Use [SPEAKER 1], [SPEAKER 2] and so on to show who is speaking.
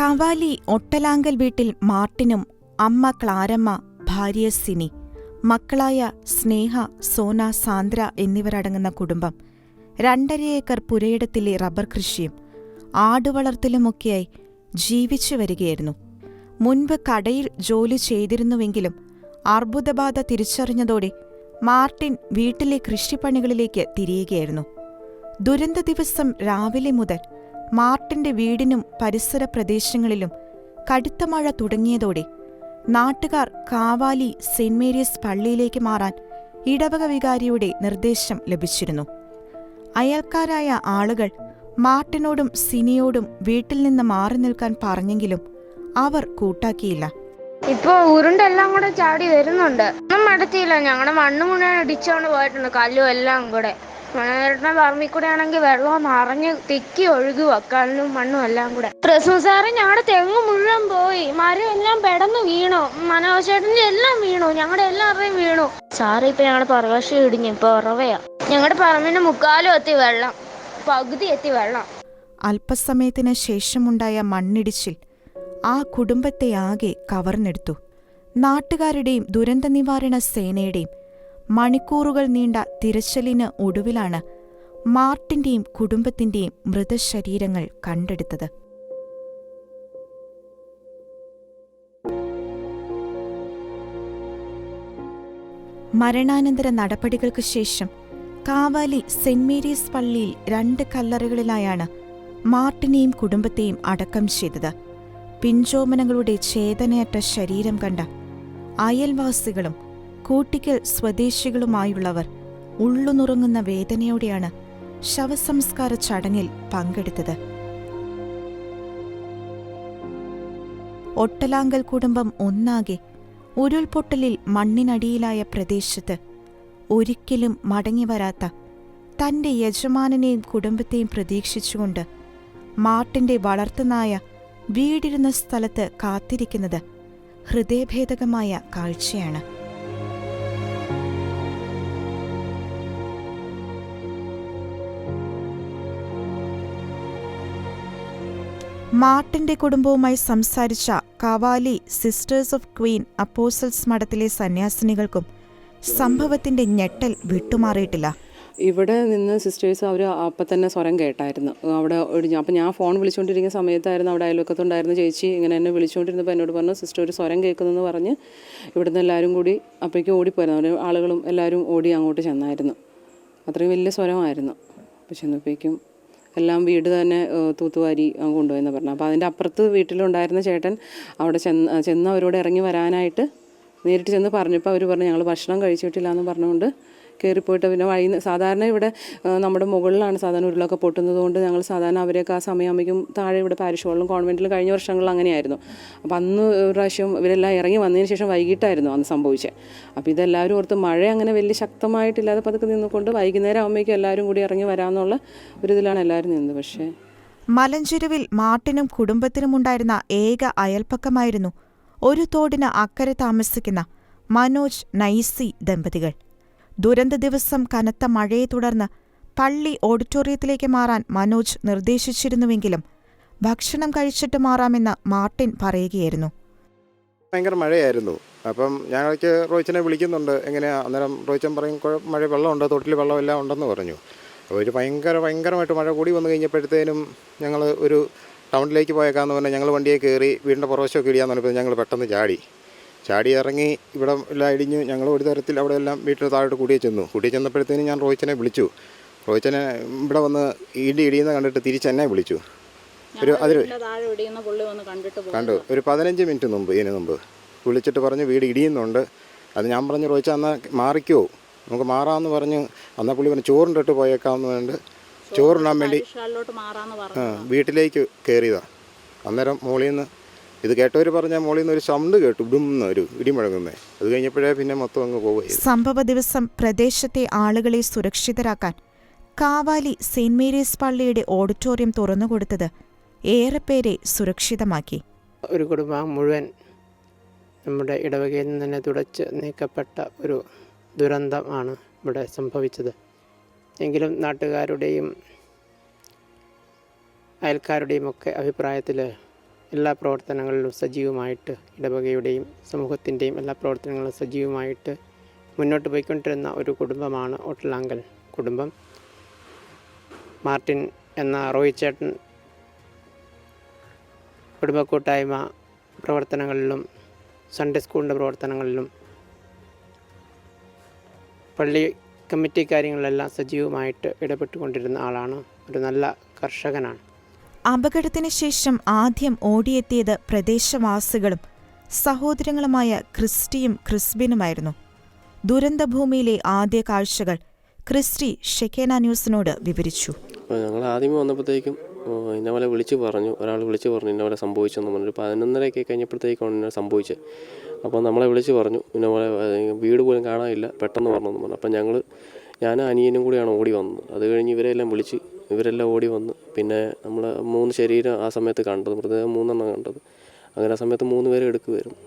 [SPEAKER 1] കവാലി ഒട്ടലാങ്കൽ വീട്ടിൽ മാർട്ടിനും അമ്മ ക്ലാരമ്മ ഭാര്യ സിനി മക്കളായ സ്നേഹ സോന സാന്ദ്ര എന്നിവരടങ്ങുന്ന കുടുംബം. രണ്ടര ഏക്കർ പുരയിടത്തിലെ റബ്ബർ കൃഷിയും ആടുവളർത്തലുമൊക്കെയായി ജീവിച്ചു വരികയായിരുന്നു. മുൻപ് കടയിൽ ജോലി ചെയ്തിരുന്നുവെങ്കിലും അർബുദബാധ തിരിച്ചറിഞ്ഞതോടെ മാർട്ടിൻ വീട്ടിലെ കൃഷിപ്പണികളിലേക്ക് തിരിയുകയായിരുന്നു. ദുരന്ത ദിവസം രാവിലെ മുതൽ മാർട്ടിന്റെ വീടിനും പരിസര പ്രദേശങ്ങളിലും കടുത്ത മഴ തുടങ്ങിയതോടെ നാട്ടുകാർ കാവാലി സെന്റ് മേരീസ് പള്ളിയിലേക്ക് മാറാൻ ഇടവക വികാരിയുടെ നിർദ്ദേശം ലഭിച്ചിരുന്നു. അയൽക്കാരായ ആളുകൾ മാർട്ടിനോടും സിനിയോടും വീട്ടിൽ നിന്ന് മാറി നിൽക്കാൻ പറഞ്ഞെങ്കിലും അവർ കൂട്ടാക്കിയില്ല.
[SPEAKER 2] ഇപ്പൊ ഉരുണ്ടെല്ലാം കൂടെ ചാടി വരുന്നുണ്ട്. ഒന്നും മടത്തിയില്ല ഞങ്ങളുടെ മണ്ണ് മുഴുവൻ ഇടിച്ചോണ്ട് പോയിട്ടുണ്ട്. കല്ലും എല്ലാം കൂടെ. മണേട്ടന്റെ പറമ്പിൽ കൂടെ ആണെങ്കിൽ വെള്ളം നിറഞ്ഞ് തിക്കി ഒഴുകുക കല്ലും മണ്ണും എല്ലാം കൂടെ. ക്രിസ്മസ് സാറ് ഞങ്ങളുടെ തെങ്ങ് മുഴുവൻ പോയി. മരം എല്ലാം പെടന്ന് വീണു. മനോജ് എല്ലാം വീണു. ഞങ്ങളുടെ എല്ലാവരുടെയും വീണു. സാറ് ഇപ്പൊ ഞങ്ങളുടെ പറവശം ഇടിഞ്ഞു ഇപ്പൊ ഉറവയാ. ഞങ്ങളുടെ പറമ്പിന്റെ മുക്കാലും എത്തി വെള്ളം. പകുതി എത്തി വെള്ളം.
[SPEAKER 1] അല്പസമയത്തിന് ശേഷമുണ്ടായ മണ്ണിടിച്ചിൽ ആ കുടുംബത്തെ ആകെ കവർന്നെടുത്തു. നാട്ടുകാരുടെയും ദുരന്ത നിവാരണ സേനയുടെയും മണിക്കൂറുകൾ നീണ്ട തിരച്ചിലിന് ഒടുവിലാണ് മാർട്ടിന്റെയും കുടുംബത്തിന്റെയും മൃതശരീരങ്ങൾ കണ്ടെടുത്തത്. മരണാനന്തര നടപടികൾക്ക് ശേഷം കാവാലി സെന്റ് മേരീസ് പള്ളിയിൽ രണ്ട് കല്ലറകളിലായാണ് മാർട്ടിനെയും കുടുംബത്തെയും അടക്കം ചെയ്തത്. പിഞ്ചോമനങ്ങളുടെ ചേതനയറ്റ ശരീരം കണ്ട അയൽവാസികളും കൂട്ടിക്കൽ സ്വദേശികളുമായുള്ളവർ ഉള്ളുനുറങ്ങുന്ന വേദനയോടെയാണ് ശവസംസ്കാര ചടങ്ങിൽ പങ്കെടുത്തത്. ഒട്ടലാങ്കൽ കുടുംബം ഒന്നാകെ ഉരുൾപൊട്ടലിൽ മണ്ണിനടിയിലായ പ്രദേശത്ത് ഒരിക്കലും മടങ്ങിവരാത്ത തന്റെ യജമാനനെയും കുടുംബത്തെയും പ്രതീക്ഷിച്ചുകൊണ്ട് മാർട്ടിന്റെ വളർത്തുനായ വീടിരുന്ന സ്ഥലത്ത് കാത്തിരിക്കുന്നത് ഹൃദയഭേദകമായ കാഴ്ചയാണ്. മാർട്ടിന്റെ കുടുംബവുമായി സംസാരിച്ച Kavali sisters of Queen Apostles മഠത്തിലെ സന്യാസിനികൾക്കും സംഭവത്തിന്റെ ഞെട്ടൽ വിട്ടുമാറിയിട്ടില്ല.
[SPEAKER 3] ഇവിടെ നിന്ന് സിസ്റ്റേഴ്സ് അവർ അപ്പം തന്നെ സ്വരം കേട്ടായിരുന്നു. അവിടെ ഒരു അപ്പം ഞാൻ ഫോൺ വിളിച്ചുകൊണ്ടിരിക്കുന്ന സമയത്തായിരുന്നു അവിടെ അയൽവക്കത്തുണ്ടായിരുന്ന ചേച്ചി ഇങ്ങനെ എന്നെ വിളിച്ചുകൊണ്ടിരുന്നപ്പോൾ എന്നോട് പറഞ്ഞു സിസ്റ്റർ ഒരു സ്വരം കേൾക്കുന്നതെന്ന് പറഞ്ഞ് ഇവിടുന്ന് എല്ലാവരും കൂടി അപ്പോഴേക്കും ഓടിപ്പോയിരുന്നു അവിടെ ആളുകളും എല്ലാവരും ഓടി അങ്ങോട്ട് ചെന്നായിരുന്നു. അത്രയും വലിയ സ്വരമായിരുന്നു. അപ്പോൾ ചെന്നപ്പോഴേക്കും എല്ലാം വീട് തന്നെ തൂത്തുവാരി കൊണ്ടുപോയെന്ന് പറഞ്ഞു. അപ്പോൾ അതിന്റെ അപ്പുറത്ത് വീട്ടിലുണ്ടായിരുന്ന ചേട്ടൻ അവിടെ ചെന്ന് ചെന്ന് അവരോട് ഇറങ്ങി വരാനായിട്ട് നേരിട്ട് ചെന്ന് പറഞ്ഞപ്പോൾ അവർ പറഞ്ഞു ഞങ്ങൾ ഭക്ഷണം കഴിച്ചിട്ടില്ല എന്ന് പറഞ്ഞുകൊണ്ട് കയറിപ്പോയിട്ട് പിന്നെ വഴി സാധാരണ ഇവിടെ നമ്മുടെ മുകളിലാണ് സാധാരണ ഉരുളൊക്കെ പൊട്ടുന്നത് കൊണ്ട് ഞങ്ങൾ സാധാരണ അവരെയൊക്കെ ആ സമയമാകുമ്പോഴേക്കും താഴെ ഇവിടെ പാരിഷ് ഹോളിലും കോൺവെന്റിലും കഴിഞ്ഞ വർഷങ്ങളിൽ അങ്ങനെയായിരുന്നു. അപ്പോൾ അന്ന് പ്രാവശ്യം ഇവരെല്ലാം ഇറങ്ങി വന്നതിന് ശേഷം വൈകിട്ടായിരുന്നു അന്ന് സംഭവിച്ചത് അപ്പോൾ ഇതെല്ലാവരും ഓർത്ത് മഴ അങ്ങനെ വലിയ ശക്തമായിട്ടില്ലാതെ പതുക്കെ നിന്നുകൊണ്ട് വൈകുന്നേരം ആകുമ്പോഴേക്കും എല്ലാവരും കൂടി ഇറങ്ങി വരാമെന്നുള്ള ഒരു ഇതിലാണ് എല്ലാവരും നിന്നത്. പക്ഷേ
[SPEAKER 1] മലഞ്ചെരുവിൽ മാർട്ടിനും കുടുംബത്തിനുമുണ്ടായിരുന്ന ഏക അയൽപ്പക്കമായിരുന്നു ഒരു തോടിന് അക്കരെ താമസിക്കുന്ന മനോജ് നൈസി ദമ്പതികൾ. ദുരന്ത ദിവസം കനത്ത മഴയെ തുടർന്ന് പള്ളി ഓഡിറ്റോറിയത്തിലേക്ക് മാറാൻ മനോജ് നിർദ്ദേശിച്ചിരുന്നുവെങ്കിലും ഭക്ഷണം കഴിച്ചിട്ട് മാറാമെന്ന് മാർട്ടിൻ പറയുകയായിരുന്നു.
[SPEAKER 4] ഭയങ്കര മഴയായിരുന്നു. അപ്പം ഞങ്ങൾക്ക് റോയിച്ചനെ വിളിക്കുന്നുണ്ട്. എങ്ങനെയാ? അന്നേരം റോയിച്ചൻ പറയും മഴ വെള്ളമുണ്ട് തൊട്ടിൽ വെള്ളമെല്ലാം ഉണ്ടെന്ന് പറഞ്ഞു. അപ്പോൾ ഒരു ഭയങ്കര ഭയങ്കരമായിട്ട് മഴ കൂടി വന്നു കഴിഞ്ഞപ്പോഴത്തേനും ഞങ്ങൾ ഒരു ടൗണിലേക്ക് പോയേക്കാന്ന് പറഞ്ഞാൽ ഞങ്ങൾ വണ്ടിയെ കയറി വീടിന്റെ പുറവശമൊക്കെ ഇടിയാന്ന് പറഞ്ഞപ്പോൾ ഞങ്ങൾ പെട്ടെന്ന് ചാടി. ചാടി ഇറങ്ങി ഇവിടെ എല്ലാം ഇടിഞ്ഞു. ഞങ്ങൾ ഒരു തരത്തിൽ അവിടെ എല്ലാം വീട്ടിൽ താഴോട്ട് കൂടിയേ ചെന്നു. കൂടിയേ ചെന്നപ്പോഴത്തേനും ഞാൻ റോഹിച്ചനെ വിളിച്ചു. റോഹിച്ചനെ ഇവിടെ വന്ന് ഇടി ഇടിയെന്ന് കണ്ടിട്ട് തിരിച്ച് എന്നെ വിളിച്ചു. ഒരു അതിൽ കണ്ടു. ഒരു പതിനഞ്ച് മിനിറ്റ് മുമ്പ് ഇതിന് മുമ്പ്. വിളിച്ചിട്ട് പറഞ്ഞു വീട് ഇടിയുന്നുണ്ട്. അത് ഞാൻ പറഞ്ഞു റോഹിച്ച എന്നാൽ മാറിക്കോ. നമുക്ക് മാറാമെന്ന് പറഞ്ഞ് അന്നാ പുള്ളി പറഞ്ഞു ചോറിന്റെ ഇട്ട് പോയേക്കാമെന്ന് പറഞ്ഞിട്ട് ചോറിടാൻ വേണ്ടി വീട്ടിലേക്ക് കയറിയതാണ് അന്നേരം മോളിൽ നിന്ന് ഇത് കേട്ടവർ പറഞ്ഞ മോളിൽ നിന്ന് ഒരു സൗണ്ട് കേട്ടു ഇടുന്ന ഒരു ഇടി ഇടിമുഴങ്ങുന്നേ. അത് കഴിഞ്ഞപ്പോഴേ പിന്നെ മൊത്തം അങ്ങ് പോവുകയായിരുന്നു
[SPEAKER 1] സംഭവ ദിവസം പ്രദേശത്തെ ആളുകളെ സുരക്ഷിതരാക്കാൻ കാവാലി സെന്റ് മേരീസ് പള്ളിയുടെ ഓഡിറ്റോറിയം തുറന്നുകൊടുത്തത് പേരെ സുരക്ഷിതമാക്കി.
[SPEAKER 5] ഒരു കുടുംബം മുഴുവൻ നമ്മുടെ ഇടവകയിൽ നിന്ന് തന്നെ തുടച്ച് നീക്കപ്പെട്ട ഒരു ദുരന്തമാണ് ഇവിടെ സംഭവിച്ചത്. എങ്കിലും നാട്ടുകാരുടെയും അയൽക്കാരുടെയും ഒക്കെ അഭിപ്രായത്തിൽ എല്ലാ പ്രവർത്തനങ്ങളിലും സജീവമായിട്ട് ഇടവകയുടെയും സമൂഹത്തിന്റെയും എല്ലാ പ്രവർത്തനങ്ങളും സജീവമായിട്ട് മുന്നോട്ട് പോയിക്കൊണ്ടിരുന്ന ഒരു കുടുംബമാണ് ഒട്ടലാങ്കൽ കുടുംബം. മാർട്ടിൻ എന്ന റോയിച്ചേട്ടൻ കുടുംബ കൂട്ടായ്മ പ്രവർത്തനങ്ങളിലും സൺഡേ സ്കൂളിന്റെ പ്രവർത്തനങ്ങളിലും പള്ളി കമ്മിറ്റി കാര്യങ്ങളിലെല്ലാം സജീവമായിട്ട് ഇടപെട്ടുകൊണ്ടിരുന്ന ആളാണ്. ഒരു നല്ല കർഷകനാണ്.
[SPEAKER 1] അപകടത്തിന് ശേഷം ആദ്യം ഓടിയെത്തിയത് പ്രദേശവാസികളും സഹോദരങ്ങളുമായ ക്രിസ്റ്റിയും ക്രിസ്ബിനുമായിരുന്നു. ദുരന്തഭൂമിയിലെ ആദ്യ കാഴ്ചകൾ ക്രിസ്റ്റി ഷെക്കേന ന്യൂസിനോട് വിവരിച്ചു.
[SPEAKER 6] ഞങ്ങൾ ആദ്യമേ വന്നപ്പോഴത്തേക്കും ഇന്ന പോലെ വിളിച്ച് പറഞ്ഞു ഒരാൾ വിളിച്ചു പറഞ്ഞു ഇന്ന പോലെ സംഭവിച്ചെന്ന് പറഞ്ഞു ഒരു പതിനൊന്നരയൊക്കെ കഴിഞ്ഞപ്പോഴത്തേക്കാണ് ഇന്ന സംഭവിച്ചത്. അപ്പോൾ നമ്മളെ വിളിച്ചു പറഞ്ഞു ഇന്ന പോലെ വീട് പോലും കാണാനില്ല പെട്ടെന്ന് പറഞ്ഞെന്ന് പറഞ്ഞു. അപ്പം ഞങ്ങൾ ഞാനും അനിയനും കൂടിയാണ് ഓടി വന്നത്. അത് കഴിഞ്ഞ് ഇവരെല്ലാം വിളിച്ച് ഇവരെല്ലാം ഓടി വന്ന് പിന്നെ നമ്മൾ മൂന്ന് ശരീരം ആ സമയത്ത് കണ്ടത് മൃതദേഹം മൂന്നെണ്ണം കണ്ടത്. അങ്ങനെ ആ സമയത്ത് മൂന്ന് പേരെ എടുക്കുമായിരുന്നു